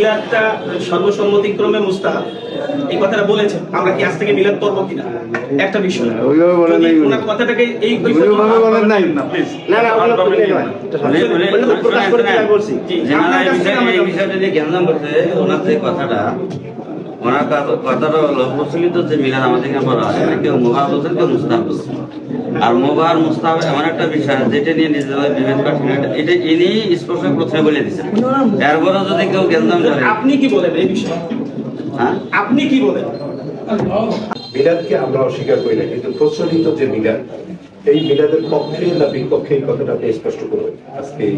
মিলাদটা সর্বসম্মতিক্রমে মুস্তাহাব এই কথাটা বলেছেন আমরা কি আজ থেকে মিলাদ করব কিনা একটা বিষয় ওইভাবে বলেন নাই। ওনার কথাটাকে এই ওই ওইভাবে বলেন নাই না প্লিজ না ওগুলো প্রকাশ করে বলছি আপনার এই বিষয়টা নিয়ে জ্ঞান করতে ওনার যে কথাটা ওনার কথাটা হলো প্রচলিত যে মিলাদ আমাদের এখানে বলা হয় কেউ মোবাহ বলছেন কেউ মুস্তাহ বলছেন আর মোবাহ আর মুস্তাহ এমন একটা বিষয় যেটা নিয়ে নিজেদের বিভেদ কঠিন এটা- ইনি স্পষ্ট প্রথমে বলে দিচ্ছেন এরপরে যদি কেউ করে আপনি কি বলেন এই বিষয়ে? হ্যাঁ? আপনি কি বলেন? মিলাদকে আমরা অস্বীকার করি না কিন্তু প্রচলিত যে মিলাদ এই মিলাদের পক্ষে না বিপক্ষে এই কথাটা আপনি স্পষ্ট করবেন আজকে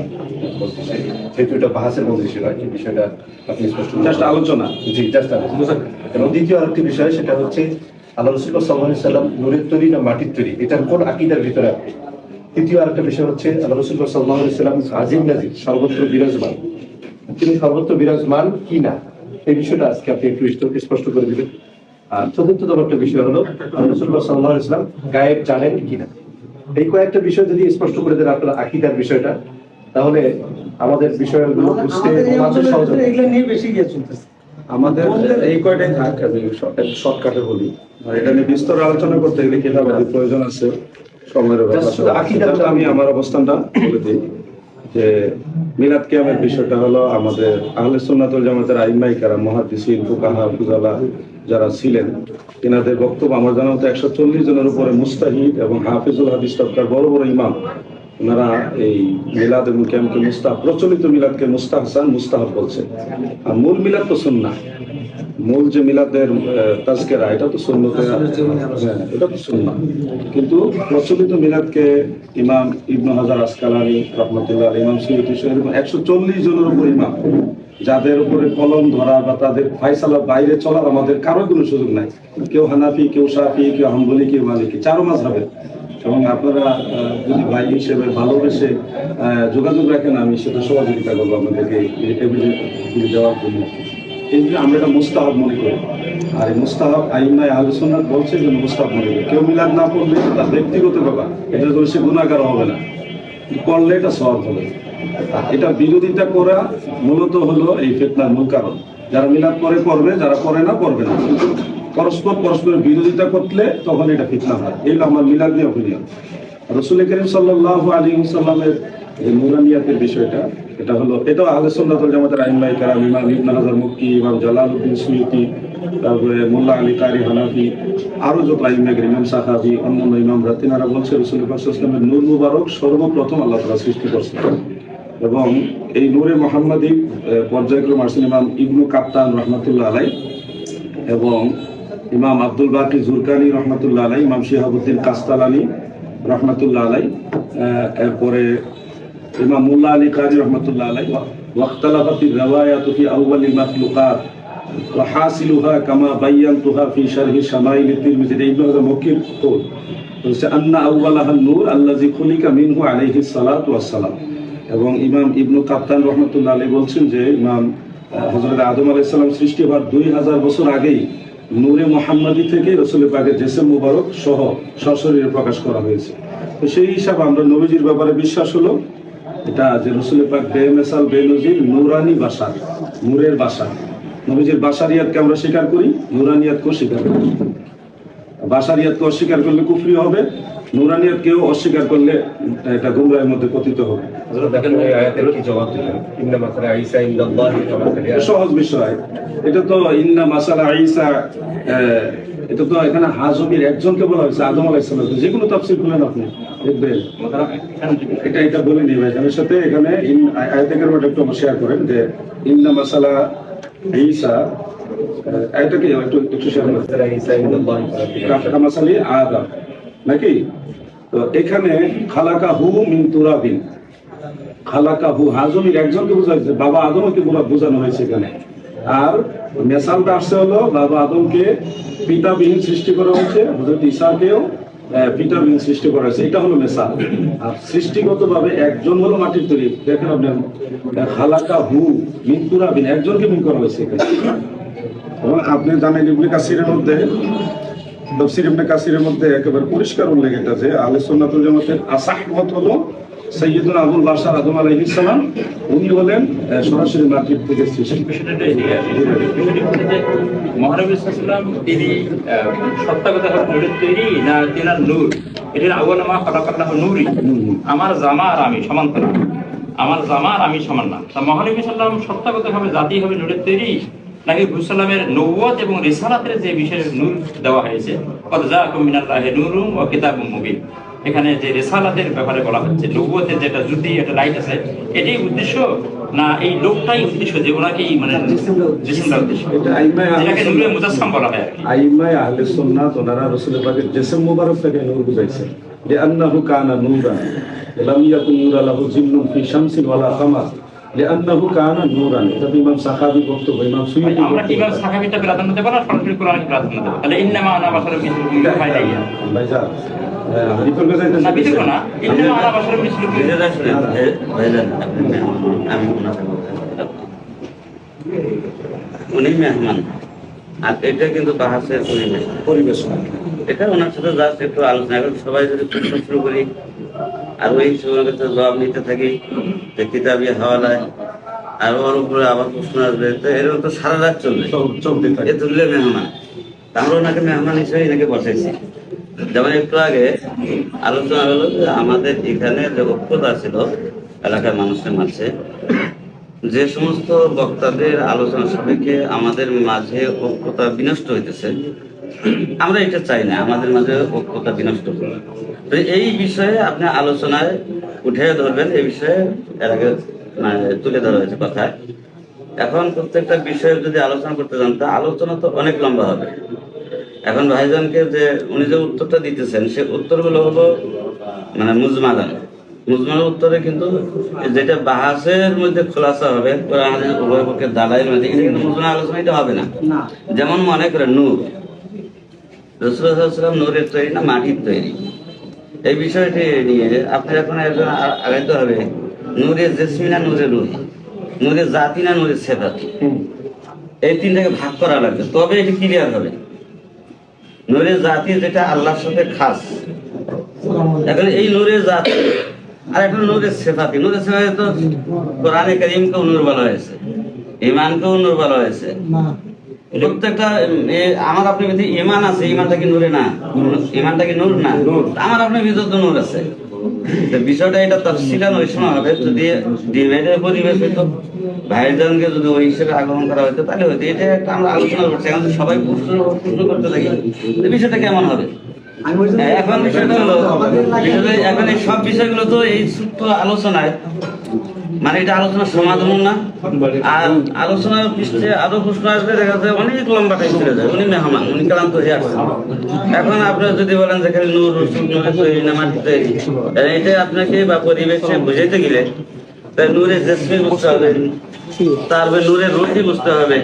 যেহেতু এটা বাহাসের মজলিসে নয় এই বিষয়টা আপনি স্পষ্ট। Just আলোচনা। জি জাস্ট আলোচনা। এবং দ্বিতীয় আরেকটি বিষয় সেটা হচ্ছে আল্লাহ রসুল্লাহ সাল্লাহ সাল্লাম নুরের তৈরি না মাটির তৈরি? এটার কোন আকিদার ভিতরে আপনি? তৃতীয় আরেকটা বিষয় হচ্ছে আল্লাহ রসুল্লাহ সাল্লাহ সাল্লাম আজিম নাজির সর্বত্র বিরাজমান। তিনি সর্বত্র বিরাজমান কি না? এই বিষয়টা আজকে আপনি একটু স্প- স্পষ্ট করে দিবেন। আর চতুর্থতম একটা বিষয় হলো আল্লাহ রসুল্লাহ সাল্লাহ ইসলাম গায়েব জানেন কিনা এই কয়েকটা বিষয় যদি স্পষ্ট করে দেন আপনার আকিদার বিষয়টা তাহলে আমাদের বিষয়গুলো বুঝতে আমাদের সহজ এগুলো নিয়ে বেশি গিয়ে চলতেছে। আমাদের এই কয়টাই থাক শর্টকাটে বলি। আর এটা নিয়ে বিস্তর আলোচনা করতে গেলে প্রয়োজন আছে সময়ের ব্যাপার আমি আমার অবস্থানটা বলে দিই যে মিলাদ কিয়ামের বিষয়টা হলো আমাদের আহলে সুন্নাতুল জামাতের আইমাই কারা মহাদিসিন ফুকাহা ফুজালা যারা ছিলেন এনাদের বক্তব্য আমার জানা মতো একশো চল্লিশ জনের উপরে মুস্তাহিদ এবং হাফিজুল হাদিস তবকার বড় বড় ইমাম ওনারা এই মিলাদ এবং ক্যাম্পকে মুস্তাহ প্রচলিত মিলাদকে মুস্তাহসান মুস্তাহাব বলছে আর মূল মিলাদ তো সুন্নাহ। মূল যে মিলাদের তাজকেরা এটা তো সুন্নতে হ্যাঁ, এটা তো সুন্নাহ। কিন্তু প্রচলিত মিলাদকে ইমাম ইবনু হাজার আসকালানি রহমতুল্লাহ ইমাম সৈয়দ একশো চল্লিশ জনের উপর ইমাম। যাদের উপরে কলম ধরা বা তাদের ফাইসালা বাইরে চলার আমাদের কারও কোনো সুযোগ নাই। কেউ হানাফি, কেউ সাফি, কেউ হাম্বলি, কেউ মালিকি, চারো মাস হবে এবং আপনারা যদি ভাই হিসেবে ভালোবেসে যোগাযোগ রাখেন, আমি সেটা সহযোগিতা করব আপনাদেরকে দেওয়ার জন্য। এই আমরা এটা মুস্তাহাব মনে করি। আর এই মুস্তাহাব আইনায় আলোচনা বলছে যে মুস্তাহাব মনে করি। কেউ মিলাদ না পড়লে তার ব্যক্তিগত ব্যাপার। এটা তো সে গুণাগার হবে না। করলে এটা সহজ হবে। এটা বিরোধিতা করা মূলত হলো এই ফেতনার মূল কারণ। যারা মিলাদ করে করবে যারা করে না করবে না। পরস্পর পরস্পরের বিরোধিতা করলে তখন এটা ফিতনা হয়। এই আমার মিলাদ নিয়ে অপিনিয়ন রসুল করিম সাল্লাহ আলী সাল্লামের যে নুরানিয়াতের বিষয়টা, এটা হলো এটাও আহলে সুন্নাতুল জামাতের আইমাই কারাম, ইমাম ইবনে হাজার মুক্তি ইমাম জালালউদ্দিন সুয়ুতি, তারপরে মোল্লা আলী কারি হানাফি, আরও যত আইমাই ইমাম সাহাবি, অন্যান্য ইমামরা, তিনারা বলছে রসুল ইসলামের নূর মুবারক সর্বপ্রথম আল্লাহ তালা সৃষ্টি করছে এবং এই নূরে মোহাম্মদী পর্যায়ক্রম আসেন ইমাম ইবনু কাপ্তান রহমতুল্লাহ আলাই এবং ইমাম আব্দুল বাকি জুরকানি রহমতুল্লাহ আলাই ইমাম শিহাবুদ্দিন কাস্তালানি রহমতুল্লাহ আলাই এরপরে ইমাম মুল্লা আলী কাজী রহমতুল্লাহ আলাই ওয়াক্তালাফাতি রেওয়ায়াত ফি আউয়াল মাখলুকাত, ওয়া হাসিলুহা কামা বাইয়ানতুহা ফি শারহি শামাইল তিরমিজি। ইবনু হাজার মক্কির কোল আন্না আউয়ালাহান নূর আল্লাযী খুলিকা মিনহু আলাইহিস সালাতু ওয়াস এবং ইমাম ইবনু কাপ্তান রহমতুল্লাহ আলী বলছেন যে ইমাম হজরত আদম আলাইসাল্লাম সৃষ্টি হওয়ার দুই হাজার বছর আগেই নূরে মোহাম্মদী থেকে রসুল পাকের জেসেম মুবারক সহ সশরীরে প্রকাশ করা হয়েছে। তো সেই হিসাবে আমরা নবীজির ব্যাপারে বিশ্বাস হলো, এটা যে রসুল পাক বেমেসাল বেনজির নুরানি বাসার, নূরের বাসা। নবীজির বাসারিয়াতকে আমরা স্বীকার করি, নুরানিয়াতকেও স্বীকার করি। বাসারিয়াতকে অস্বীকার করলে কুফরি হবে নুরানিয়াতকেও অস্বীকার করলে এটা গুমরাহের মধ্যে পতিত হবে। সহজ বিষয়। এটা তো ইন্না মাসালা আহ, এটা তো এখানে হাজমির একজনকে বলা হয়েছে আদম আলাইসালাম যে কোনো তাফসির করলেন আপনি দেখবেন এটা এটা বলে নিবে এখানের সাথে এখানে ইন- আয়- আয়াতে কারিমাটা একটু শেয়ার করেন যে ইন্না মাসালা ঈসা আহ, আয়াতটা কি একটু একটু শেয়ার করেন। মাসালা আদম। নাকি? তো এখানে খালাকা হু মিন তুরাবিন। খালাকা হু হাজমির একজনকে বোঝা হয়েছে বাবা আদমকে বোঝানো হয়েছে এখানে। আর মেসালটা আসছে হলো বাবা আদমকে পিতাবিহীন সৃষ্টি করা হয়েছে হজরত ঈসাকেও আহ, পিতাবিহীন সৃষ্টি করা হয়েছে। এটা হলো মেসাল। আর সৃষ্টিগত ভাবে একজন হলো মাটির তৈরি। দেখেন আপনি খালাকা হু মিন তুরাবিন একজনকে মিন করা হয়েছে এখানে। এবং আপনি জানেন ইবনে কাসিরের মধ্যে তফসির ইবনে কাসিরের মধ্যে একেবারে পরিষ্কার উল্লেখ এটা যে আহলে সুন্নাতুল জামাতের আসাহ মত হলো সৈয়দুল আবুল বাসার আদম আলাইহিস সালাম। উনি হলেন সরাসরি মাটির থেকে মহানবী সাল্লাম তিনি তৈরি না নূর আমার জামা আর আমি সমান্তরা আমার জামা আর আমি সমান না। তা মহানবী সাল্লাম সত্তাগত ভাবে জাতি হবে নূরের তৈরি। নাকি ভুসালামের নৌবত এবং রিসালাতের যে বিশেষ নূর দেওয়া হয়েছে নূরুম ও কিতাবুম মুবিন। এখানে যে রেসালাতের ব্যাপারে বলা হচ্ছে নবুয়তের যেটা যদি একটা লাইট আছে এটাই উদ্দেশ্য না এই লোকটাই উদ্দেশ্য যে ওনাকেই মানে উদ্দেশ্য? যেটাকে নূরে মুজাসসাম বলা হয় আইমায় আহলে সুন্নাত ওনারা রাসূল পাকের জিসম মুবারক থেকে নূর বুঝাইছেন। যে আন্নাহু কানা নূরান লাম ইয়াকুন নূরা লাহু জিন্নুন ফি শামসিন ওয়ালা কামার। লিআন্নাহু কানা নূরান এটা ইমাম সাহাবী বক্তব্য ইমাম সুয়ুতি আমরা কীভাবে বক্তব্য সাহাবিটা প্রাধান্য দেবো না সরাসরি কোরআনকে প্রাধান্য দেবো তাহলে ইন্নামা আনা মিসলুকুম হয় বিতর্ক না বিতর্ক না ইন্নামা মিসলুকুম শুনেন আমি উনি মেহমান আর এটা কিন্তু বাহাসের পরিবেশ পরিবেশ এটা ওনার সাথে জাস্ট একটু আলোচনা এখন সবাই যদি শুরু করি আর ওই জবাব নিতে থাকি কিতাবি হাওয়ালায় আর ওর উপরে আবার প্রশ্ন আসবে। তো এরকম তো সারা রাত চলবে। চল- চলতে এ তুললে মেহমান। আমরা ওনাকে মেহমান হিসেবে এনাকে বসাইছি। যেমন একটু আগে আলোচনা হলো যে আমাদের এখানে যে ঐক্যতা ছিল এলাকার মানুষের মাঝে যে সমস্ত বক্তাদের আলোচনা সাপেক্ষে আমাদের মাঝে ঐক্যতা বিনষ্ট হইতেছে আমরা এটা চাই না আমাদের মাঝে ঐক্যতা বিনষ্ট। তো এই বিষয়ে আপনি আলোচনায় উঠে ধরবেন এই বিষয়ে এর আগে মানে তুলে ধরা হয়েছে কথায়। এখন প্রত্যেকটা বিষয়ে যদি আলোচনা করতে যান তা আলোচনা তো অনেক লম্বা হবে। এখন ভাইজানকে যে উনি যে উত্তরটা দিতেছেন সে উত্তরগুলো হলো মানে মুজমালান মুজমালের উত্তরে কিন্তু যেটা বাহাসের মধ্যে খোলাসা হবে কোরআন উভয় পক্ষের দালাইয়ের মধ্যে কিন্তু মুজমাল আলোচনা এটা হবে না। যেমন মনে করেন নূর। রসুলাম নূরের তৈরি না মাটির তৈরি। এই বিষয়টি নিয়ে আপনার এখন একজন আগাইতে হবে। নূরের জেসমি না নূরের রুহি? নূরের জাতি না নূরের সেদাতি এই তিনটাকে ভাগ করা লাগবে। তবে এটি ক্লিয়ার হবে। নূরের জাতি যেটা আল্লাহর সাথে খাস। এখন এই নূরের জাতি আর এখন নূরের সেফাতি। নূরের সেফাতি তো কোরআনে করিমকেও নূর বলা হয়েছে ইমানকেও নূর বলা হয়েছে। প্রত্যেকটা উম, এ, আমার আপনার ভিতরে ইমান আছে ইমানটা কি নূরে না ইমানটা কি নূর না? আমার আপনার ভিতরে তো নূর আছে। বিষয়টা এটা তফসিলান ওই সময় হবে যদি ডিভাইডের পরিবেশ হইতো ভাইজানকে যদি ওই হিসেবে আগমন করা হতো তাহলে হয়তো এটা একটা আমরা আলোচনা করছি এখন সবাই প্রশ্ন প্রশ্ন করতে থাকি। তো বিষয়টা কেমন হবে? হ্যাঁ, এখন বিষয়টা হলো এখন এই সব বিষয়গুলো তো এই ছোট্ট আলোচনায় মানে এটা আলোচনার সমাধান না। আর আলোচনার পৃষ্ঠে আরও প্রশ্ন আসবে, দেখা যায় অনেক লম্বা টাইম চলে যায়, উনি মেহমান, উনি ক্লান্ত হয়ে আসছেন। এখন আপনারা যদি বলেন যে খালি নূর, রসুল, নূরে তৈরি না মাটি তৈরি তাহলে এটা আপনাকে বা পরিবেশে বুঝাইতে গেলে তাই জেসমি বুঝতে হবে তারপরে নূরে রুটি বুঝতে হবে,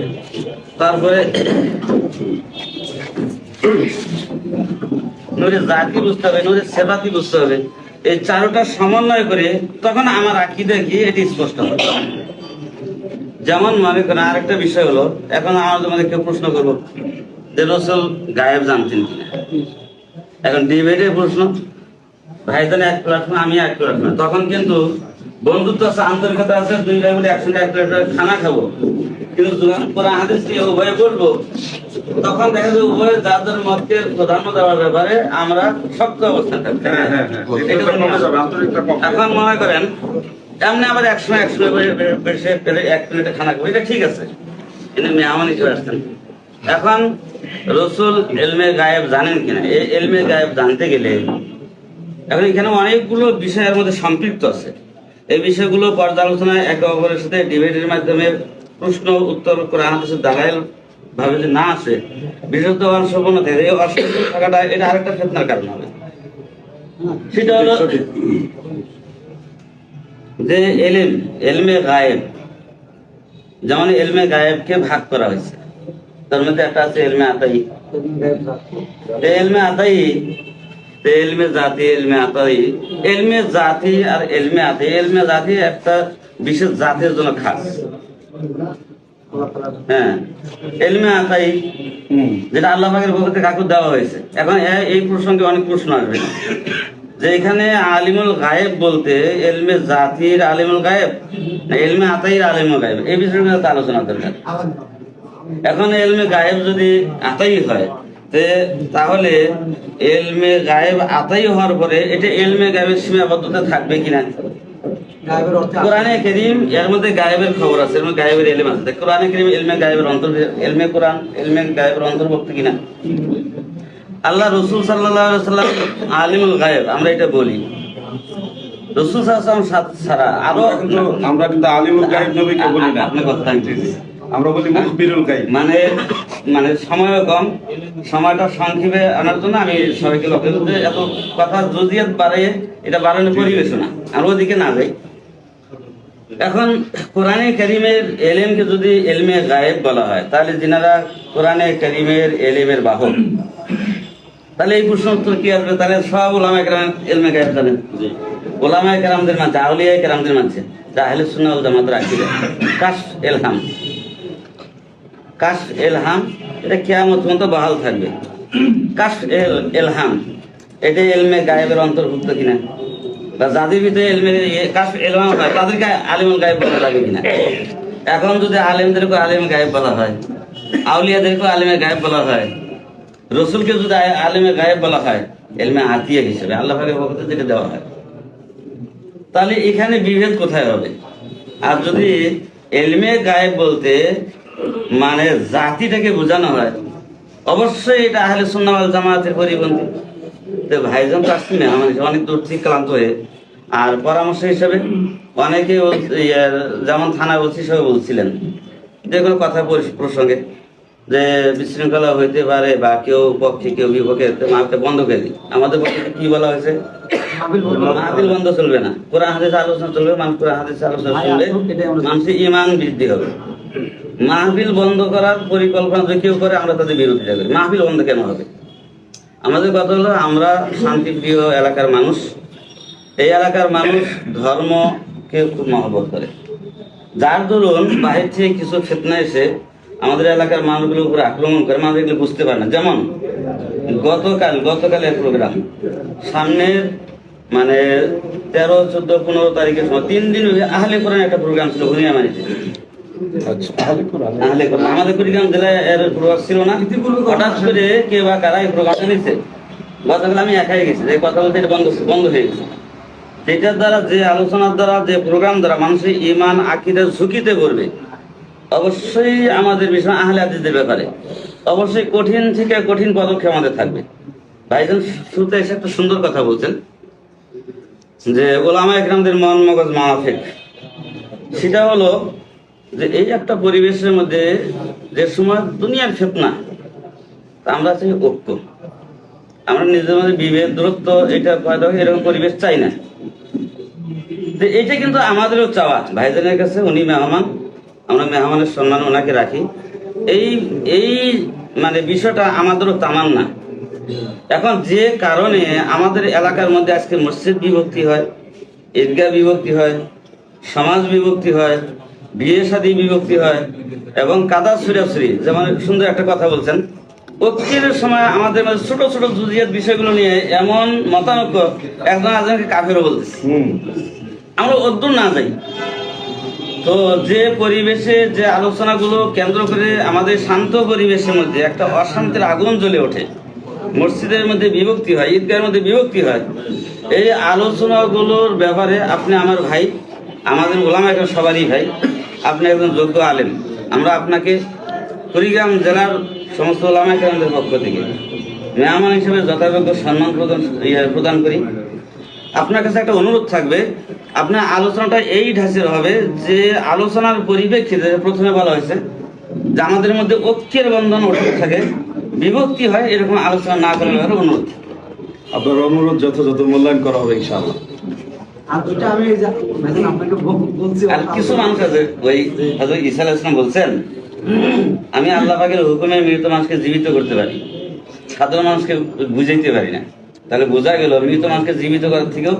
তারপরে নূরে জাতি বুঝতে হবে নূরে সেবাতি বুঝতে হবে। এই চারোটা সমন্বয় করে তখন আমার আকিদে কি এটি স্পষ্ট হবে যেমন মনে করেন, আরেকটা বিষয় হলো, এখন আমার তোমাদের কেউ প্রশ্ন করব যে রসুল গায়েব জানতেন কিনা? এখন ডিবেটের প্রশ্ন, ভাইজান এক প্ল্যাটফর্ম, আমি এক প্ল্যাটফর্ম। তখন কিন্তু বন্ধুত্ব আছে, আন্তরিকতা আছে দুই ভাই মিলে একসঙ্গে এক প্লেট খানা খাব। কিন্তু কোরআন হাদিস উভয়ে বলব তখন দেখা যাবে উভয় যার যার মতকে প্রাধান্য দেওয়ার ব্যাপারে আমরা শক্ত অবস্থান থাকব হ্যাঁ হ্যাঁ হ্যাঁ। এখন মনে করেন এমনি আবার একসময় একসময় বেশি পেলে এক প্লেটে খানা খাব এটা ঠিক আছে। কিন্তু মেহমান হিসেবে আসছেন এখন রসুল এলমে গায়েব জানেন কিনা? এই এলমে গায়েব জানতে গেলে এখন এখানে অনেকগুলো বিষয়ের মধ্যে সম্পৃক্ত আছে। এই বিষয়গুলো পর্যালোচনায় একে অপরের সাথে ডিবেটের মাধ্যমে প্রশ্ন উত্তর করে আমাদের দালাইল ভাবে যে না আসে বিশেষত অংশগ্রহণ থাকে এই অংশগ্রহণ থাকাটা এটা আরেকটা ফেতনার কারণ হবে। সেটা হলো যে এলিম এলমে গায়েব যেমন এলমে গায়েবকে ভাগ করা হয়েছে। তার মধ্যে একটা আছে এলমে আতাই। এলমে আতাই এলমে জাতি এলমে আতাই। এলমে জাতি আর এলমে আতাই। এলমে জাতি একটা বিশেষ জাতির জন্য খাস। হ্যাঁ। এলমে আতাই যেটা আল্লাহ পাকের পক্ষ থেকে কাকু দেওয়া হয়েছে। এখন এই প্রসঙ্গে অনেক প্রশ্ন আসবে। যে এখানে আলিমুল গায়েব বলতে এলমে জাতির আলিমুল গায়েব না এলমে আতাইর আলিমুল গায়েব? এই বিষয়গুলো তো আলোচনা দরকার। এখন এলমে গায়েব যদি আতাই হয় তে তাহলে এলমে গায়েব আতাই হওয়ার পরে এটা এলমে গায়েবের সীমাবদ্ধতা থাকবে কিনা? কোরআনে করিম এর মধ্যে গায়েবের খবর আছে এর মধ্যে গায়েবের এলম আছে। তা কোরআনে করিম এলমে গায়েবের অন্তর এলমে কোরআন এলমে গায়েবের অন্তর্ভুক্ত কিনা? আল্লাহ রসুল সাল্লাহ সাল্লাম আলিমুল গায়েব আমরা এটা বলি। রসুল সাল্লাম ছাড়া আরও আমরা কিন্তু আলিমুল নবীকে বলি না। আপনার কথা আমরা বলি মুখবিরুল গাইব মানে মানে সময় কম সময়টা সংক্ষেপে আনার জন্য আমি সবাইকে লক্ষ্য করতে এত কথা জজিয়াত বাড়িয়ে এটা বাড়ানোর পরিবেশ না। আর ওদিকে না যাই। এখন কোরআনে করিমের এলেমকে যদি এলমে গায়েব বলা হয়, তাহলে যিনারা কোরআনে করিমের এলেমের বাহক, তাহলে এই প্রশ্ন উত্তর কি আসবে? তাহলে সব ওলামা কেরাম এলমে গায়েব জানেন ওলামা কেরামদের মানছে, আউলিয়া কেরামদের মানছে জাহেল সুন্নাহ জামাত রাখি কাশ এলহাম। কাশ এলহাম, এটা কেয়ামত পর্যন্ত বহাল থাকবে। কাশ এল, এলহাম এটা এলমে গায়েবের অন্তর্ভুক্ত কিনা? বা যাদের ভিতরে এলমে কাশ এলহাম হয়। তাদেরকে আলিমুল গায়েব বলা লাগে কিনা? এখন যদি আলেমদেরকে আলিম গায়েব বলা হয় আউলিয়াদেরকে আলিমে গায়েব বলা হয়, রসুলকে যদি আলিমে গায়েব বলা হয়, এলমে আতিয়া হিসেবে আল্লাহ থেকে যেটা দেওয়া হয়। তাহলে এখানে বিভেদ কোথায় হবে? আর যদি এলমে গায়েব বলতে মানে জাতিটাকে বোঝানো হয়, অবশ্যই এটা আহলে সুন্নাওয়াল জামাতের পরিপন্থী। তো ভাইজান তো আসছেন না মানে অনেক দূর থেকে ক্লান্ত হয়ে। আর পরামর্শ হিসেবে অনেকে যেমন থানা বলছি সবাই বলছিলেন যে কোনো কথা পরি- প্রসঙ্গে যে বিশৃঙ্খলা হইতে পারে বা কেউ পক্ষে কেউ বিপক্ষে তো বন্ধ করে দিই। আমাদের পক্ষে কি বলা হয়েছে? মাহফিল বন্ধ। চলবে না। কোরআন হাদিস আলোচনা চলবে মানুষ কোরআন হাদিস আলোচনা শুনবে মানুষের ইমান বৃদ্ধি হবে। মাহফিল বন্ধ করার পরিকল্পনা যদি কেউ করে আমরা তাদের বিরোধিতা করি। মাহফিল বন্ধ কেন হবে? আমাদের কথা হলো, আমরা শান্তিপ্রিয় এলাকার মানুষ। এই এলাকার মানুষ ধর্মকে খুব মহব্বত করে। যার দরুন বাহির থেকে কিছু ফেতনা এসে আমাদের এলাকার মানুষগুলোর উপরে আক্রমণ করে, মানুষ এগুলো বুঝতে পারে না। যেমন, গতকাল, গতকালের প্রোগ্রাম সামনের মানে তেরো, চোদ্দ, পনেরো তারিখের সময়, তিন দিন আহলে কোরআন একটা প্রোগ্রাম ছিল ভুনিয়ামারিতে আচ্ছা কোরআন আমাদের কুড়িগ্রাম জেলায় এর প্রভাব ছিল না। হঠাৎ করে কে বা কারা এই প্রোগ্রামটা নিচ্ছে গতকাল আমি একাই গেছি এই কথা বলতে এটা বন্ধ বন্ধ হয়ে গেছে। সেটার দ্বারা যে আলোচনার দ্বারা যে প্রোগ্রাম দ্বারা মানুষের ইমান আকিদের ঝুঁকিতে করবে অবশ্যই আমাদের বিষয় আহলে হাদিসদের ব্যাপারে। অবশ্যই কঠিন থেকে কঠিন পদক্ষেপ আমাদের থাকবে। ভাইজান শুরুতে এসে একটা সুন্দর কথা বলছেন যে ওলামা একরামদের মন মগজ মাফিক সেটা হলো যে এই একটা পরিবেশের মধ্যে যে সময় দুনিয়ার ফেতনা আমরা চাই ঐক্য। আমরা নিজেদের মধ্যে বিভেদ দূরত্ব এটা হয়, এরকম পরিবেশ চাই না। তো এটা কিন্তু আমাদেরও চাওয়া। ভাইজানের কাছে উনি মেহমান আমরা মেহমানের সম্মান ওনাকে রাখি। এই এই মানে বিষয়টা আমাদেরও তামান না এখন যে কারণে আমাদের এলাকার মধ্যে আজকে মসজিদ বিভক্তি হয় ঈদগাহ বিভক্তি হয় সমাজ বিভক্তি হয় বিয়ে শাদী বিভক্তি হয় এবং কাদা সুরাসুরি যেমন সুন্দর একটা কথা বলছেন। ঐক্যের সময় আমাদের মধ্যে ছোট ছোট জুজিয়াত বিষয়গুলো নিয়ে এমন মতানৈক্য একজন একজনকে কাফেরও বলতেছে। আমরা অদ্দূর না যাই। তো যে পরিবেশে যে আলোচনাগুলো কেন্দ্র করে আমাদের শান্ত পরিবেশের মধ্যে একটা অশান্তির আগুন জ্বলে ওঠে মসজিদের মধ্যে বিভক্তি হয় ঈদগাহের মধ্যে বিভক্তি হয় এই আলোচনাগুলোর ব্যাপারে আপনি আমার ভাই আমাদের ওলামা এখন সবারই ভাই আপনি একজন যোগ্য আলেম। আমরা আপনাকে কুড়িগ্রাম জেলার সমস্ত ওলামা কেরামদের পক্ষ থেকে মেহমান হিসেবে যথাযোগ্য সম্মান প্রদান ইয়ে প্রদান করি। আপনার কাছে একটা অনুরোধ থাকবে। আপনার আলোচনাটা এই ঢাঁচের হবে যে, আলোচনার পরিপ্রেক্ষিতে প্রথমে বলা হয়েছে যে, আমাদের মধ্যে ঐক্যের বন্ধন অটুট থাকে, বিভক্তি হয়, এরকম আলোচনা না করার অনুরোধ। আপনার অনুরোধ যথাযথ মূল্যায়ন করা হবে, ইনশাআল্লাহ। আমি আর কিছু মানুষ আছে, ওই বলছেন, আমি আল্লাহ হুকুমে মৃত মানুষকে জীবিত করতে পারি। সাধারণ মানুষকে বুঝাইতে পারি না। তাহলে বোঝা গেল, মৃত মানুষকে জীবিত করার থেকেও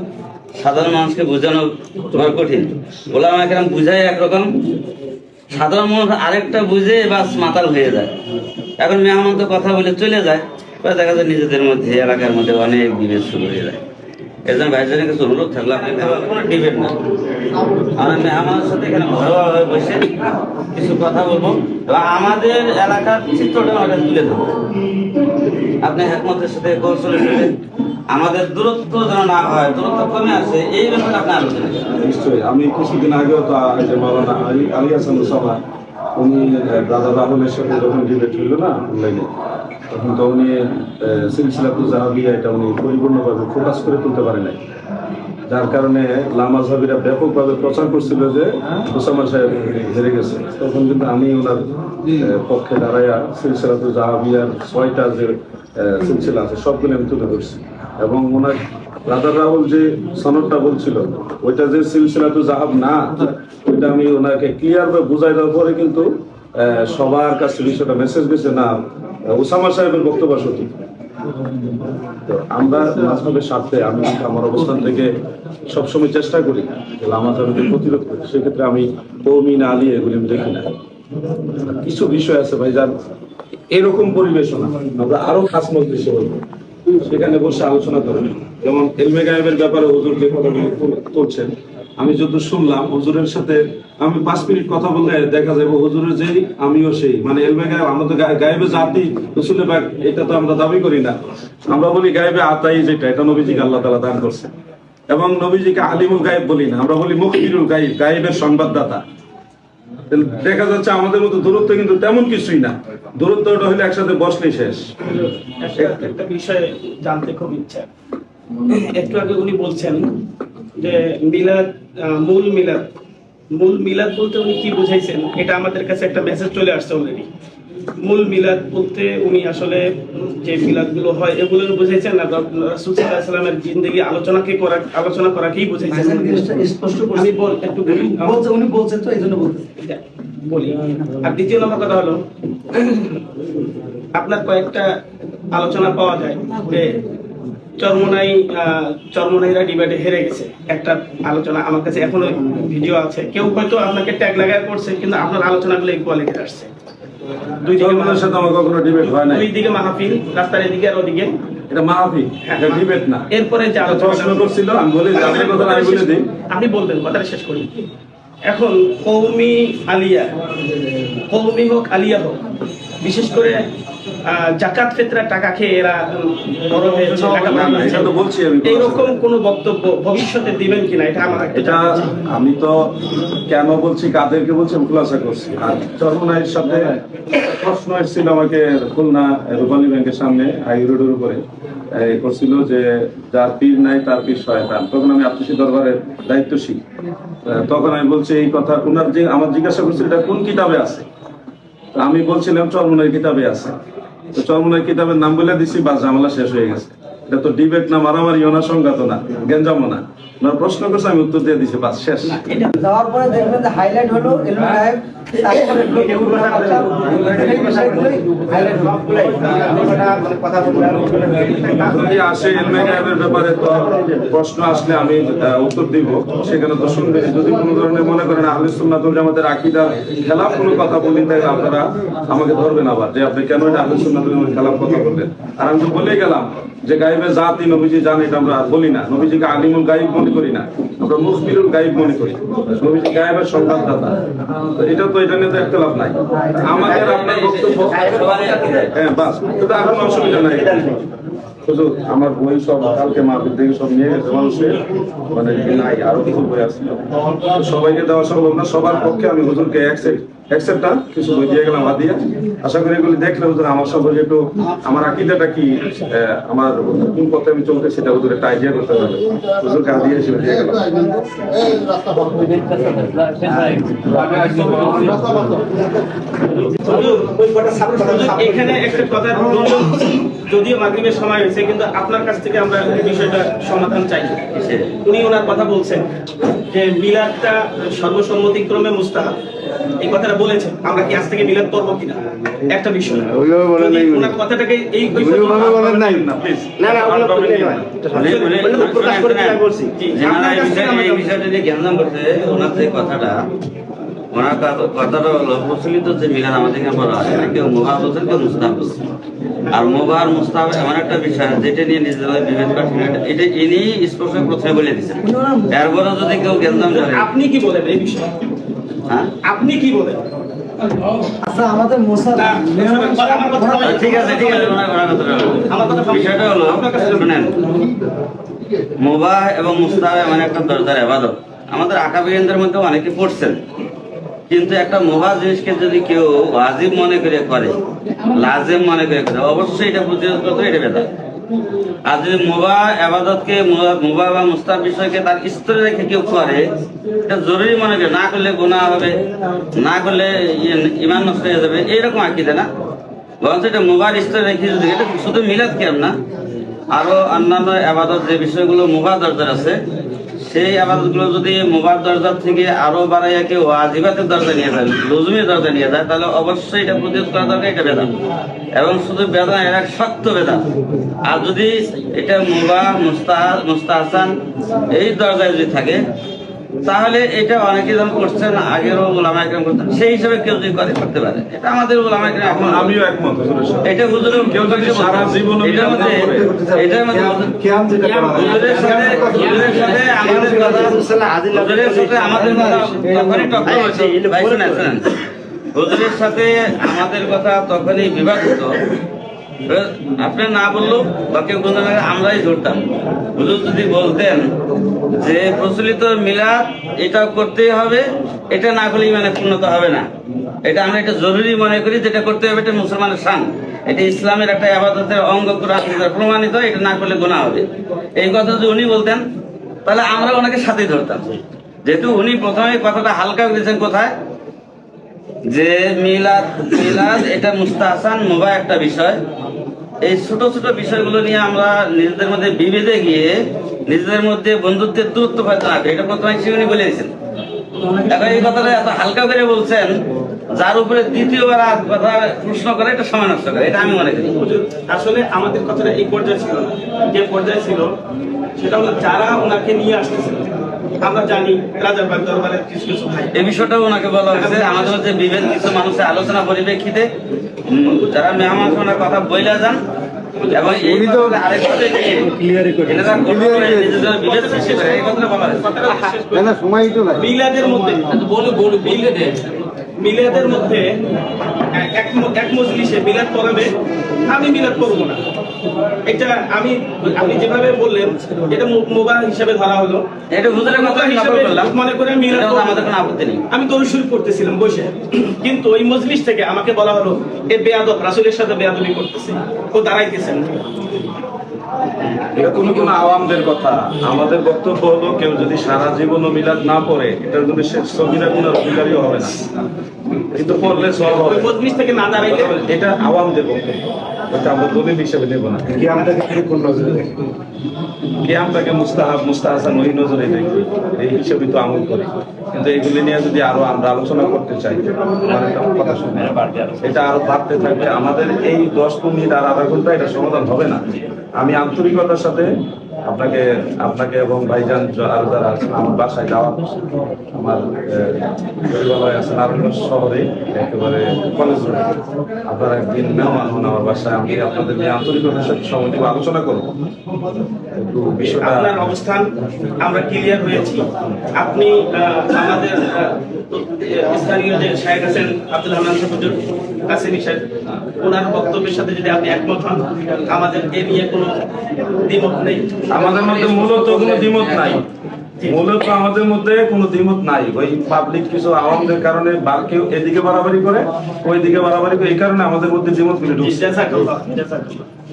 সাধারণ মানুষকে বোঝানো তোমার কঠিন। ওলা কেরাম বুঝাই একরকম। সাধারণ মানুষ আরেকটা বুঝে বাস মাতাল হয়ে যায়। এখন মেহমান তো কথা বলে চলে যায় দেখা যায় নিজেদের মধ্যে, এলাকার মধ্যে অনেক বিভেদ শুরু হয়ে যায়। এজন ভাইজানের কাছে অনুরোধ থাকল, আপনি আমার কোনো না। আমরা মেহমানের সাথে এখানে ঘরোয়াভাবে বসে কিছু কথা বলব, এবং আমাদের এলাকার চিত্রটা আমাকে তুলে ধরবো। আপনি একমতের সাথে কৌশলে আমাদের দূরত্ব যেন না হয়, দূরত্ব কমে আছে এই ব্যাপারে আপনি আলোচনা নিশ্চয়ই, আমি কিছুদিন আগেও তো মাওলানা আলী আলী হাসান সভা উনি দাদা রাহুলের সাথে যখন ডিবেট হইল না অনলাইনে তখন তো উনি সিলসিলাতু জাহাবিয়া এটা উনি পরিপূর্ণভাবে ফোকাস করে তুলতে পারে নাই। যার কারণে লামা সাহাবিরা ব্যাপকভাবে প্রচার করছিল যে ওসামা সাহেব হেরে গেছে। তখন কিন্তু আমি ওনার পক্ষে দাঁড়াইয়া সিলসিলাতু জাহাবিয়ার ছয়টা যে সিলসিলা আছে, সবগুলো আমি তুলে ধরছি। এবং ওনার রাজা রাহুল যে সনদটা বলছিল, ওইটা যে সিলসিলা তো জাহাব না, ওইটা আমি ওনাকে ক্লিয়ার ভাবে বুঝাই দেওয়ার পরে কিন্তু সবার কাছে বিষয়টা মেসেজ গেছে না ওসামা সাহেবের বক্তব্য তো আমরা মাঝভাবে স্বার্থে আমি আমার অবস্থান থেকে সবসময় চেষ্টা করি যে লামা প্রতিরোধ করি, সেক্ষেত্রে আমি কৌমি না আলী এগুলি আমি দেখি না। কিছু বিষয় আছে ভাই, যার এরকম পরিবেশনা, আমরা আরও খাস মজলিসে সেখানে বসে আলোচনা করেন যেমন এলমে গায়েবের ব্যাপারে হুজুর যে কথাগুলো তুল- তুলছেন, আমি যত শুনলাম, হুজুরের সাথে আমি পাঁচ মিনিট কথা বললে দেখা যাবে হুজুরের যেই, আমিও সেই। মানে এলমে গায়েব, আমরা তো গায়েবে জাতি, রসুলের বাগ এটা তো আমরা দাবি করি না। আমরা বলি গায়েবে আতাই যেটা, এটা নবীজিকে আল্লাহ তালা দান করছে এবং নবীজিকে আলিমুল গায়েব বলি না, আমরা বলি মুখবিরুল গায়েব, গায়েবের সংবাদদাতা। দেখা যাচ্ছে আমাদের মতো দূরত্ব কিন্তু তেমন কিছুই না। দূরত্বটা হলে একসাথে বসলেই শেষ। একটা বিষয় জানতে খুব ইচ্ছা। একটু আগে উনি বলছেন যে মিলাদ মূল মিলাদ। মূল মিলাদ বলতে উনি কি বুঝাইছেন? এটা আমাদের কাছে একটা মেসেজ চলে আসছে অলরেডি মূল মিলাদ বলতে উনি আসলে যে মিলাদগুলো হয় এগুলো বুঝাইছেন না? রাসূল সাল্লাল্লাহু আলাইহি সাল্লামের জিন্দেগি আলোচনাকে করা আলোচনা করাকেই বুঝাইছেন? স্পষ্ট আমি বল একটু বলি। বলছে উনি বলছেন তো এই জন্য বলতে বলি। আর দ্বিতীয় নম্বর কথা হলো আপনার কয়েকটা আলোচনা পাওয়া যায় যে চরমনাই চরমনাইরা ডিবেটে হেরে গেছে। একটা আলোচনা আমার কাছে এখনও ভিডিও আছে। কেউ হয়তো আপনাকে ট্যাগ লাগায় করছে কিন্তু আপনার আলোচনাগুলো এই কোয়ালিটি আসছে। দুই দিকে জনগণের সাথে আমার কখনো ডিবেট হয় নাই। দুই দিকে মাহফিল রাস্তার এদিকে আর ওদিকে। এটা মাহফি এটা ডিবেট না। এরপরে যে আলোচনা করছিল আমি বলি কথা আমি বলে দিই। আপনি বলবেন কথাটা শেষ করি। এখন কৌমি আলিয়া কৌমি হোক আলিয়া হোক বিশেষ করে জাকাত ফেতরার টাকা খেয়ে এরা বড় হয়েছে না, তো বলছি আমি। এইরকম কোন বক্তব্য ভবিষ্যতে দিবেন কিনা এটা আমার এটা আমি তো কেন বলছি কাদেরকে বলছি আমি খুলাসা করছি। আর চরমনাইয়ের সাথে প্রশ্ন এসেছিল আমাকে খুলনা রূপালী ব্যাংকের সামনে হাই রোডের উপরে। করছিল যে যার পীর নাই তার পীর শয়তান। তখন আমি আত্মীয় দরবারের দায়িত্বশীল। তখন আমি বলছি এই কথা ওনার যে আমার জিজ্ঞাসা করছিল এটা কোন কিতাবে আছে? আমি বলছিলাম চরমনের কিতাবে আছে। তো চরমনের কিতাবের নাম বলে দিছি বা ঝামেলা শেষ হয়ে গেছে। এটা তো ডিবেট না মারামারিও না, সংঘাত না, গেঞ্জামও না। ওনার প্রশ্ন করছে আমি উত্তর দিয়ে দিছি বাস শেষ। যাওয়ার পরে দেখবেন যে হাইলাইট হলো এলমে গায়েব। যদি আসে এলমে গায়েবের ব্যাপারে তো প্রশ্ন আসলে আমি উত্তর দিব। সেখানে তো শুনবে। যদি কোনো ধরনের মনে করেন আহলে সুন্নাতুল জামাতের আকীদার খেলাফ কোনো কথা বলি তাহলে আপনারা আমাকে ধরবেন আবার যে আপনি কেন এটা আহলে সুন্নাতুল জামাতের খেলাফ কথা বললেন? আর আমি তো বলেই গেলাম যে গাইবে জাতি নবীজি জানে এটা আমরা বলি না। নবীজিকে আলিমুল গাইব মনে করি না। আমরা মুখবিরুল গাইব মনে করি। নবীজি গায়েবের সংবাদদাতা। তো এটা তো এটা নিয়ে তো একটা লাভ নাই। আমাদের আপনার বক্তব্য হ্যাঁ বাস। আর অসুবিধা নাই। আমার বই সব কালকে মাহফিল থেকে সব নিয়ে গেছে মানুষের। মানে নাই, আরও কিছু বই আছে। তো সবাইকে দেওয়া সম্ভব না। সবার পক্ষে আমি হুজুরকে অ্যাকসেপ্ট অ্যাকসেপ্টটা কিছু দিয়ে গেলাম আশা করি এগুলি দেখলে আমার সম্পর্কে একটু আমার আকিদাটা কি আমার কোন পথে আমি চলতে সেটা একটা আইডিয়া করতে হিসেবে দিয়ে গেলাম। এখানে একটা কথা যদিও মাগরিবের সময় হয়েছে, কিন্তু আপনার কাছ থেকে আমরা বিষয়টা সমাধান চাই। উনি ওনার কথা বলছেন যে মিলাদটা সর্বসম্মতিক্রমে মুস্তাহাব। এই কথাটা বলেছেন আমরা কি আজ থেকে মিলাদ করব কিনা? একটা বিষয়। ওইভাবে বলেন নাই ওনার কথাটাকে এই ওইভাবে বলেন নাই। না না না ওগুলো তো নেই। নয়। ওগুলো তো প্রকাশ করে বলছি। জি, এই বিষয়ে- এই বিষয়টা নিয়ে জ্ঞান করছে ওনার যে কথাটা ওনার কথাটা হলো প্রচলিত যে মিলাদ আমাদের এখানে বলা হয় কেউ মোবাহ বলছেন কেউ মুস্তাহ বলছেন আর মোবাহ আর মুস্তাহ এমন একটা বিষয় যেটা নিয়ে নিজেদের বিভেদ এটা- ইনি স্পষ্ট প্রথমে বলে দিচ্ছেন এরপরে যদি কেউ ধরে আপনি কি বলেন এই বিষয়ে? আপনি কি বলেন? আচ্ছা আমাদের মোসা ঠিক আছে ঠিক আছে বিষয়টা হলো শুনেন। মোবাহ এবং মুস্তাহ এমন একটা দরজার আবাদত। আমাদের আকাবিরেন্দ্রের মধ্যে অনেকে পড়ছেন। কিন্তু একটা মোবাহ জিনিসকে যদি কেউ ওয়াজিব মনে করে করে লাজেম মনে করে করে অবশ্যই এটা প্রতিরোধ করতে এটা বেদা আর যদি মোবা, আবাদতকে মোবা বা মুস্তাহ বিষয়কে তার স্তরে রেখে কেউ করে, এটা জরুরি মনে করে, না করলে গোনা হবে, না করলে ইয়ে- ইমান নষ্ট হয়ে যাবে, এইরকম আকিদে না? বরঞ্চ এটা মোবার স্তরে রেখে যদি এটা শুধু মিলাদ কেম না, আরও অন্যান্য আবাদত যে বিষয়গুলো মোবা দরজার আছে সেই আবাদতগুলো যদি মোবার দরজার থেকে আরও বাড়াইয়া কেউ আজিবাতের দরজা নিয়ে যায়, লজুমের দরজা নিয়ে যায়, তাহলে অবশ্যই এটা প্রতিরোধ করা দরকার এটা বেদা এবং শুধু বেদান এরা শক্ত বেদান আর যদি এটা মোবা, মুস্তাহ, মুস্তাহসান, এই দরজায় যদি থাকে তাহলে এটা অনেকে যখন করছেন আগেরও ওলামা একরম করতেন সেই হিসাবে কেউ যদি করে করতে পারে এটা আমাদের ওলামা একরম এখন আমিও একমত এটা হুজুরের কেউ যদি সারা জীবনও এটার মধ্যে এটার মধ্যে কেয়াম যেটা হুজুরের সাথে হুজুরের সাথে আমাদের কথা হুজুরের সাথে আমাদের কথা তখনই টক্কর হয়েছে ভাই হুজুরের সাথে আমাদের কথা তখনই বিবাদ হতো আপনি না বললেও বা কেউ কোনো আমরাই ধরতাম। হুজুর যদি বলতেন যে প্রচলিত মিলাদ এটা করতেই হবে, এটা না করলেই মানে পূর্ণতা হবে না। এটা আমরা এটা জরুরি মনে করি যেটা করতে হবে, এটা মুসলমানের শান। এটা ইসলামের একটা আবাদতের অঙ্গ প্রমাণিত, এটা না করলে গোনা হবে। এই কথা যদি উনি বলতেন, তাহলে আমরা ওনাকে সাথেই ধরতাম। যেহেতু উনি প্রথমে কথাটা হালকা করেছেন কোথায়? যে মিলাদ মিলাদ, এটা মুস্তাহসান মোবা একটা বিষয়। এই ছোট ছোট বিষয়গুলো নিয়ে আমরা নিজেদের মধ্যে বিভেদে গিয়ে নিজেদের মধ্যে বন্ধুত্বের দূরত্ব হয়তো না এটা প্রথমে সে বলে দিয়েছেন। এখন এই কথাটা এত হালকা করে বলছেন, যার উপরে দ্বিতীয়বার আর কথা প্রশ্ন করে, এটা সময় নষ্ট করে। এটা আমি মনে করি। আসলে আমাদের কথাটা এই পর্যায়ে ছিল না। যে পর্যায়ে ছিল, সেটা হলো যারা ওনাকে নিয়ে আসতেছিল। আমরা জানি রাজার দরবারের কিছু কিছু ভাই। এই বিষয়টাও ওনাকে বলা হয়েছে আমাদের বিভেদ কিছু মানুষের আলোচনা পরিপ্রেক্ষিতে। যারা মেহমান কথা বইলা যান এবং এই তো মধ্যে মিলাদের মধ্যে এক- এক মজলিসে মিলাদ করাবে আমি মিলাদ করব না। এটা আমি আপনি যেভাবে বললেন এটা মোবাইল হিসাবে ধরা হলো। এটা হুজুরের কথা হিসাবে মনে করে আমি মিলাদ আমাদের কোনো আপত্তি নেই। আমি দরুদ শরীফ করতেছিলাম বসে। কিন্তু ওই মজলিস থেকে আমাকে বলা হলো এ বেয়াদব রাসুলের সাথে বেয়াদবি করতেছে। ও দাঁড়াইতেছেন এটা কোনো কোনো আওয়ামদের কথা। আমাদের বক্তব্য হলো কেউ যদি সারা জীবনও মিলাদ না পড়ে এটার জন্য সে সবিরা অধিকারীও হবে না। কিন্তু পড়লে সব হবে। থেকে না দাঁড়াইলে? এটা আওয়ামদের বক্তব্য। এটা আমরা দলিল হিসেবে নেব না। কেয়ামটাকে কোন নজরে কিয়ামটাকে মুস্তাহাব মুস্তাহাসান ওই নজরে দেখি এই হিসেবে তো আমল করি। কিন্তু এগুলি নিয়ে যদি আরও আমরা আলোচনা করতে চাই কথা শুনে এটা আরও বাড়তে থাকবে। আমাদের এই দশ মিনিট আর আধা ঘণ্টা এটা সমাধান হবে না। আমি আন্তরিকতার সাথে আপনাকে আপনাকে এবং ভাইজান আরও যারা আছেন আমার বাসায় যাওয়া আমার পরিবারে আছেন নারায়ণগঞ্জ শহরে একেবারে কলেজ রোডে আপনারা একদিন মেহমান হন আমার বাসায়, আমি আপনাদের নিয়ে আন্তরিকতার সাথে আলোচনা করব। একটু বিষয়টা আপনার অবস্থান, আমরা ক্লিয়ার হয়েছি। আপনি আমাদের স্থানীয় যে শাহেখ আছেন আব্দুল রহমান সাহুজুর কাসিমি সাহেব, ওনার বক্তব্যের সাথে যদি আপনি একমত হন আমাদের এ নিয়ে কোনো দ্বিমত নেই। আমাদের মধ্যে মূলত কোনো দ্বিমত নাই। মূলত আমাদের মধ্যে কোনো দ্বিমত নাই। ওই পাবলিক কিছু আওয়ামদের কারণে বার কেউ এদিকে বাড়াবাড়ি করে ওই দিকে বাড়াবাড়ি করে, এই কারণে আমাদের মধ্যে দ্বিমত মিলে ঢুকছে।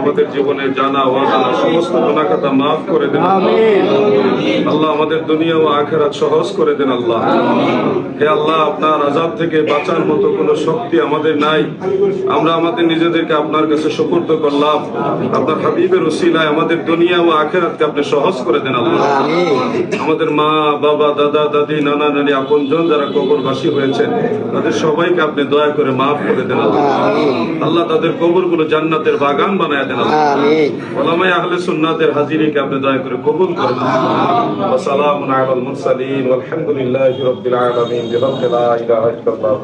আমাদের জীবনে জানা অজানা সমস্ত গুণাখাতা মাফ করে দেন আল্লাহ। আমাদের দুনিয়া ও আখেরাত সহজ করে দেন আল্লাহ। হে আল্লাহ আপনার আজাদ থেকে বাঁচার মতো কোনো শক্তি আমাদের নাই। আমরা আমাদের নিজেদেরকে আপনার কাছে সুপর্দ করলাম। আপনার হাবিবের ওসিলায় আমাদের দুনিয়া ও আখেরাতকে আপনি সহজ করে দেন আল্লাহ। আমাদের মা বাবা দাদা দাদি নানা নানি আপনজন যারা কবরবাসী হয়েছেন তাদের সবাইকে আপনি দয়া করে মাফ করে দেন আল্লাহ তাদের কবরগুলো জান্নাতের বাগান বানায় দেন ওলামাই আহলে সুন্নাতের হাজিরিকে আপনি দয়া করে কবুল করেন। ওয়া সালামুন আলাল মুরসালিন ওয়ালহামদুলিল্লাহি রাব্বিল আলামিন বিহামদি লা ইলাহা ইল্লাল্লাহ।